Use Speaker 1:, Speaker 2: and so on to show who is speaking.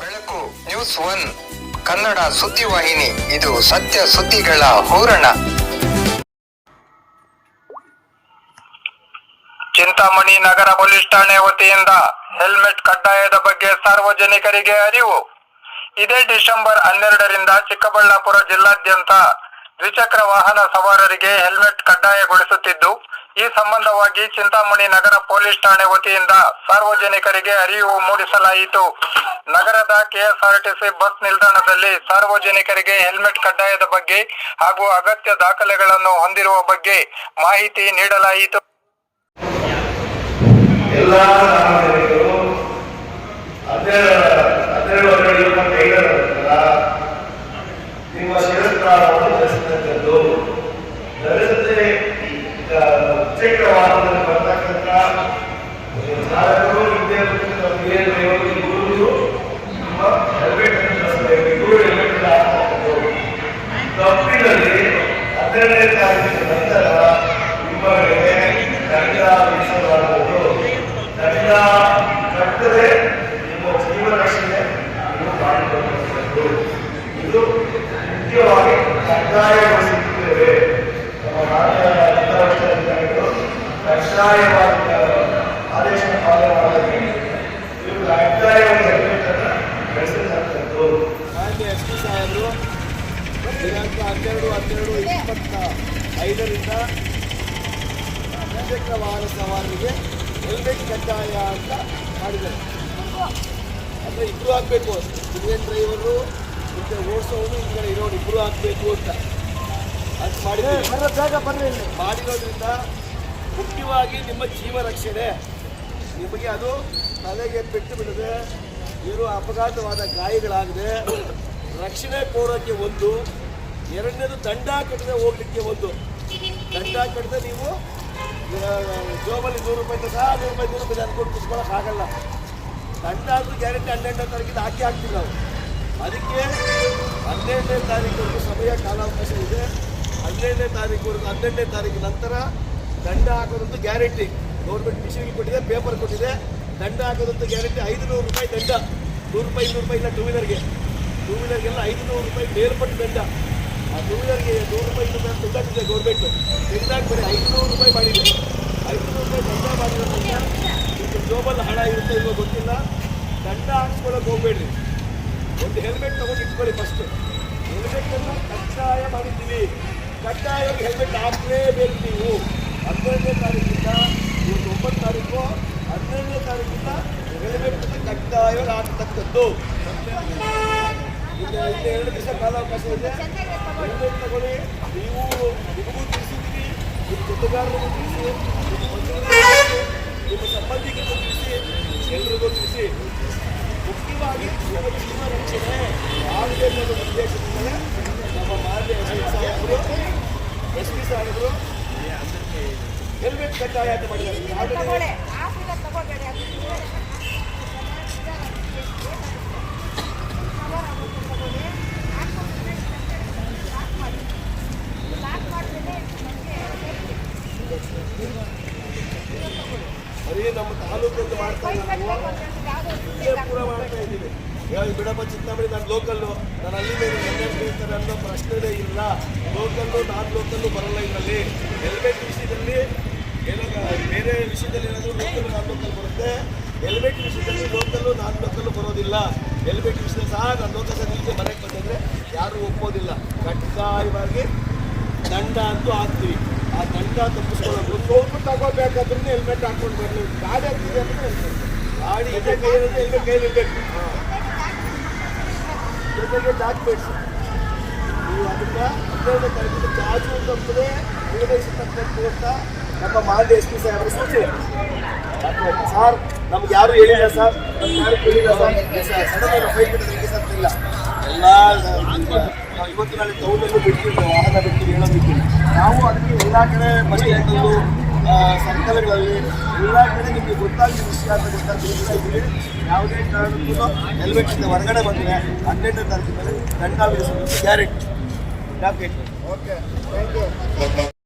Speaker 1: ಬೆಳಕು, news one, Kannada ಸುದ್ದಿವಾಹಿನಿ ಇದು ಸತ್ಯ ಸುದ್ದಿಗಳ ಹೂರಣ. ಚಿಂತಾಮಣಿ ನಗರ ಪೊಲೀಸ್ ಠಾಣೆ ವತಿಯಿಂದ ಹೆಲ್ಮೆಟ್ ಕಡ್ಡಾಯದ ಬಗ್ಗೆ ಸಾರ್ವಜನಿಕರಿಗೆ ಅರಿವು. ಇದೇ ಡಿಸೆಂಬರ್ ಹನ್ನೆರಡರಿಂದ ಚಿಕ್ಕಬಳ್ಳಾಪುರ ಜಿಲ್ಲಾದ್ಯಂತ ದ್ವಿಚಕ್ರ ವಾಹನ ಸವಾರರಿಗೆ ಹೆಲ್ಮೆಟ್ ಕಡ್ಡಾಯಗೊಳಿಸುತ್ತಿದ್ದು, ಈ ಸಂಬಂಧವಾಗಿ ಚಿಂತಾಮಣಿ ನಗರ ಪೊಲೀಸ್ ಠಾಣೆ ವತಿಯಿಂದ ಸಾರ್ವಜನಿಕರಿಗೆ ಅರಿವು ಮೂಡಿಸಲಾಯಿತು. ನಗರದ ಕೆಎಸ್ಆರ್ಟಿಸಿ ಬಸ್ ನಿಲ್ದಾಣದಲ್ಲಿ ಸಾರ್ವಜನಿಕರಿಗೆ ಹೆಲ್ಮೆಟ್ ಕಡ್ಡಾಯದ ಬಗ್ಗೆ ಹಾಗೂ ಅಗತ್ಯ ದಾಖಲೆಗಳನ್ನು ಹೊಂದಿರುವ ಬಗ್ಗೆ ಮಾಹಿತಿ ನೀಡಲಾಯಿತು.
Speaker 2: ಎಲ್ಲ ಸಾರ್ವಜನಿಕರು ಹನ್ನೆರಡು ಹನ್ನೆರಡು ಹನ್ನೆರಡು ಇಪ್ಪತ್ತೈದರ ನಂತರ ನಿಮ್ಮ ಶಿರಸ್ತ್ರಾಣವನ್ನು ಧರಿಸತಕ್ಕದ್ದು ಧರಿಸದೆ ಈಗ ದ್ವಿಚಕ್ರ ವಾಹನದಲ್ಲಿ ಬರ್ತಕ್ಕಂಥ ಚಾಲಕರು ಹಿಂದೆ ನಮಗೆ ಡ್ರೈವರ್ಗೆ ಗುರುಗಳು ನಿಮ್ಮ ಹೆಲ್ಮೆಟ್ ಅನ್ನು ಧರಿಸಬೇಕು ಇವರು ಹೆಲ್ಮೆಟ್ ಹಾಕತಕ್ಕದ್ದು ತಪ್ಪಿನಲ್ಲಿ ಹನ್ನೆರಡನೇ ತಾರೀಕಿನ ನಂತರ ನಿಮ್ಮಗಳಿಗೆ ದಂಡ ವಿಧಿಸಲಾಗುವುದು ದಂಡ ಕಟ್ಟದೆ ನಿಮ್ಮ ಜೀವ ರಕ್ಷಣೆ ಇದು ಮುಖ್ಯವಾಗಿ ಕಡ್ಡಾಯಗೊಳಿಸುತ್ತೇವೆ ನಮ್ಮ ರಾಜ್ಯ ಅಂತಾರಾಷ್ಟ್ರೀಯ ಕಡ್ಡಾಯವಾಗಿ ಆದೇಶ ಪಾಲನೆ ಮಾಡಬೇಕು ಇದು ಕಡ್ಡಾಯವಾಗಿ ಹೆಲ್ಮೆಟ್ ಅನ್ನು ಬೆಳೆಸತಕ್ಕದ್ದು
Speaker 3: ಮಾನ್ಯ ಎಸ್ ಪಿ ಸಾಹೇಬರು ದಿನಾಂಕ ಹನ್ನೆರಡು ಹನ್ನೆರಡು ಇಪ್ಪತ್ತ ಐದರಿಂದ ದ್ವಿಚಕ್ರ ವಾಹನ ಸವಾರರಿಗೆ ಹೆಲ್ಮೆಟ್ ಕಡ್ಡಾಯ ಅಂತ ಮಾಡಿದ್ದಾರೆ. ಅಂದರೆ ಇಬ್ಬರು ಆಗಬೇಕು ಇಂಡಿಯನ್ ಡ್ರೈವರು ಮತ್ತೆ ಓಡಿಸೋನು ಹಿಂದೆ ಇರೋನು ಇಬ್ಬರು ಆಗಬೇಕು ಅಂತ. ಅಂತ ಮಾಡಿದ್ರೆ ಮಾಡಿರೋದ್ರಿಂದ ಮುಖ್ಯವಾಗಿ ನಿಮ್ಮ ಜೀವ ರಕ್ಷಣೆ. ನಿಮಗೆ ಅದು ತಲೆಗೆ ಪೆಟ್ಟು ಬಿಡದೆ ಏನು ಅಪಘಾತವಾದ ಗಾಯಗಳಾಗದೆ ರಕ್ಷಣೆ ಕೋರೋಕ್ಕೆ ಒಂದು ಎರಡನೇದು ದಂಡ ಕಟ್ಟದೆ ಹೋಗ್ಲಿಕ್ಕೆ ಒಂದು. ದಂಡ ಕಟ್ಟದೆ ನೀವು ಜೋಬಲ್ಲಿ ನೂರು ರೂಪಾಯಿ ಸಹ ನೂರು ರೂಪಾಯಿ ನೂರು ರೂಪಾಯಿ ಅನ್ಕೊಂಡು ಕುತ್ಕೊಳ್ಳೋಕೆ ಆಗಲ್ಲ. ದಂಡ ಆದರೂ ಗ್ಯಾರಂಟಿ ಹನ್ನೆರಡನೇ ತಾರೀಕಿಂದ ಹಾಕಿ ಹಾಕ್ತೀವಿ ನಾವು. ಅದಕ್ಕೆ ಹನ್ನೆರಡನೇ ತಾರೀಕುವರೆಗೂ ಸಮಯ, ಕಾಲಾವಕಾಶ ಇದೆ. ಹನ್ನೆರಡನೇ ತಾರೀಕುವರೆಗೂ, ಹನ್ನೆರಡನೇ ತಾರೀಕು ನಂತರ ದಂಡ ಹಾಕೋದಂತೂ ಗ್ಯಾರಂಟಿ. ಗೌರ್ಮೆಂಟ್ ಮಿಷನ್ಗೆ ಕೊಟ್ಟಿದೆ, ಪೇಪರ್ ಕೊಟ್ಟಿದೆ. ದಂಡ ಹಾಕೋದಂತೂ ಗ್ಯಾರಂಟಿ ಐದು ನೂರು ರೂಪಾಯಿ ದಂಡ. ನೂರು ರೂಪಾಯಿ, ಇನ್ನೂರು ರೂಪಾಯಿ ಇಲ್ಲ ಟೂ ವೀಲರ್ಗೆ. ಟೂ ವೀಲರ್ಗೆಲ್ಲ ಐದು ನೂರು ರೂಪಾಯಿ ಮೇಲ್ಪಟ್ಟು ದಂಡ. ಆ ಟೂ ವೀಲರ್ಗೆ ನೂರು ರೂಪಾಯಿ ಇನ್ನೂರು ರೂಪಾಯಿ ತೆಗೆದಾಕಿದೆ ಗೌರ್ಮೆಂಟ್ ತೆಗೆದಾಕಿ ಬರೀ ಐದುನೂರು ರೂಪಾಯಿ ಮಾಡಿದೆ. ಐನೂರು ರೂಪಾಯಿ ದಂಡ ಮಾಡಿರೋದ್ರಿಂದ ಇದು ಜೋಬಲ್ಲಿ ಹಣ ಇರುತ್ತೆ ಇಲ್ವೋ ಗೊತ್ತಿಲ್ಲ. ದಂಡ ಹಾಕ್ಸ್ಕೊಳ್ಳೋಕೆ ಹೋಗ್ಬೇಡ್ರಿ. ಒಂದು ಹೆಲ್ಮೆಟ್ ತಗೊಂಡು ಇಟ್ಕೊಳ್ಳಿ ಫಸ್ಟ್ ಹೆಲ್ಮೆಟನ್ನು ಕಡ್ಡಾಯ ಮಾಡಿದ್ದೀವಿ. ಕಡ್ಡಾಯವಾಗಿ ಹೆಲ್ಮೆಟ್ ಹಾಕಲೇಬೇಕು ನೀವು. ಹದಿನೈದನೇ ತಾರೀಕಿಂದ, ಇವತ್ತು ಒಂಬತ್ತು ತಾರೀಕು, ಹದಿನೈದನೇ ತಾರೀಕಿಂದ ಹೆಲ್ಮೆಟ್ ಕಡ್ಡಾಯವಾಗಿ ಹಾಕತಕ್ಕದ್ದು ಇಲ್ಲಿ ಎರಡು ದಿವಸ ಕಾಲಾವಕಾಶ ಇದೆ. ತಗೊಳ್ಳಿ. ನೀವು ನಿಮಗೂ ತಿಳಿಸಿದ್ದೀವಿ ನಿಮ್ಮ ಜೊತೆಗಾರರಿಗೂ ತಿಳಿಸಿ, ನಿಮ್ಮ ಸಂಬಂಧಿಕರಿಗೂ ತಿಳಿಸಿ, ಎಲ್ರಿಗೂ ತಿಳಿಸಿ. ಮುಖ್ಯವಾಗಿ ಜೀವ ರಕ್ಷಣೆ ಆಗಬೇಕು ಅನ್ನೋ ಉದ್ದೇಶದಿಂದಲೇ ನಮ್ಮ ಮಾನ್ಯ ಎಸ್ ಪಿ ಸಾಹೇಬರು, ಎಸ್ ಪಿ ಸಾಹೇಬರು ಹೆಲ್ಮೆಟ್ ಕಡ್ಡಾಯ ಅಂತ ಮಾಡಿದ್ದಾರೆ ಈಗ already
Speaker 4: ತಗೊಳ್ಳಿ ಆಫೀಲ ತಗೋಬೇಡಿ ಅದು ತಗೊಳ್ಳಿ ಲಾಕ್ ಮಾಡಿದ್ರೆ
Speaker 3: ಬರೀ ನಮ್ಮ ತಾಲೂಕಲ್ಲಿ ಮಾಡ್ತಾ ಪೂರ ಮಾಡ್ತಾ ಇದ್ದೀವಿ ಬಿಡಪ್ಪ ಚಿಂತಾಮಣಿ ನಾನು ಲೋಕಲ್ಲು ನಾನು ಅಲ್ಲಿ ಇರ್ತಾರೆ ಅನ್ನೋ ಪ್ರಶ್ನೆನೇ ಇಲ್ಲ ಲೋಕಲ್ಲು ನಾನ್ ಲೋಕಲ್ಲು ಬರಲ್ಲ ಇದರಲ್ಲಿ ಹೆಲ್ಮೆಟ್ ವಿಷಯದಲ್ಲಿ ಏನೋ ಬೇರೆ ವಿಷಯದಲ್ಲಿ ಏನಾದರೂ ಲೋಕಲ್ ನಾನ್ ಲೋಕಲ್ ಬರುತ್ತೆ ಹೆಲ್ಮೆಟ್ ವಿಷಯದಲ್ಲಿ ಲೋಕಲ್ಲು ನಾನ್ ಲೋಕಲ್ಲು ಬರೋದಿಲ್ಲ ಹೆಲ್ಮೆಟ್ ವಿಷಯದಲ್ಲಿ ಸಹ ನಾನು ಲೋಕಲ್ ನಿಮಗೆ ಮನೆಗೆ ಬಂದಿದ್ರೆ ಯಾರೂ ಒಪ್ಪೋದಿಲ್ಲ ಕಡ್ಡಾಯವಾಗಿ ದಂಡ ಅಂತೂ ಹಾಕ್ತೀವಿ. ಆ ದಂಡ ತಪ್ಪಿಸ್ಕೊಳ್ಳೋದು. ಸ್ವಲ್ಪ ತಗೋಬೇಕಾದ್ರೂ ಹೆಲ್ಮೆಟ್ ಹಾಕೊಂಡು ಬರಲಿ. ಗಾಡಿ ಹಾಕ್ತಿದೆ ಅಂದ್ರೆ. ಗಾಡಿ ಇದೆ ಕೈಯಲ್ಲಿ ಹೆಲ್ಮೆಟ್ ಕೈಯಲ್ಲಿ ಇರಬೇಕು. ಜೊತೆಗೆ ಡಾಕ್ಯುಮೆಂಟ್ಸ್ ನೀವು ಅದನ್ನು ಹನ್ನೆರಡನೇ ತಾರೀಕಿನ ಚಾರ್ಜು ತಪ್ಪದೆ ನಿರ್ದೇಶಿಸ್ತಕ್ಕಂಥ ನಮ್ಮ ಮಾಜಿ ಎಸ್ ಪಿ ಸಾಹೇಬರ ಸೂಚನೆ. ಸರ್ ನಮ್ಗೆ ಯಾರು ಹೇಳಿಲ್ಲ ಸರ್. ನಮ್ಗೆ ಯಾರು ಹೇಳಿಲ್ಲ ಸರ್. ಸಡನ್ ಫೈಟ್ ಇಲ್ಲ. ಎಲ್ಲ ಇವತ್ತು ನಾಳೆ ಟೌನಲ್ಲೂ ಬಿಡ್ತೀವಿ ವಾಹನ ಬಿಡ್ತೀವಿ ಏನೋ ನಾವು ಅದಕ್ಕೆ ಎಲ್ಲ ಕಡೆ ಸ್ಟ್ಯಾಂಡಲ್ಲೂ ಸರ್ಕಲ್ಗಳಲ್ಲಿ ಎಲ್ಲ ಕಡೆ ನಿಮಗೆ ಗೊತ್ತಾಗಿ ವಿಷಯ ಅಂತ ತಿಳಿಸ್ತಾ ಯಾವುದೇ ಕಾರಣಕ್ಕೂ ಹೆಲ್ಮೆಟಿಂದ ಹೊರಗಡೆ ಬಂದರೆ ಹದಿನೆಂಟನೇ ತಾರೀಕು ಮೇಲೆ ದಂಡ ವಿಧಿಸಬೇಕು ಗ್ಯಾರಂಟಿ ಓಕೆ ಥ್ಯಾಂಕ್ ಯು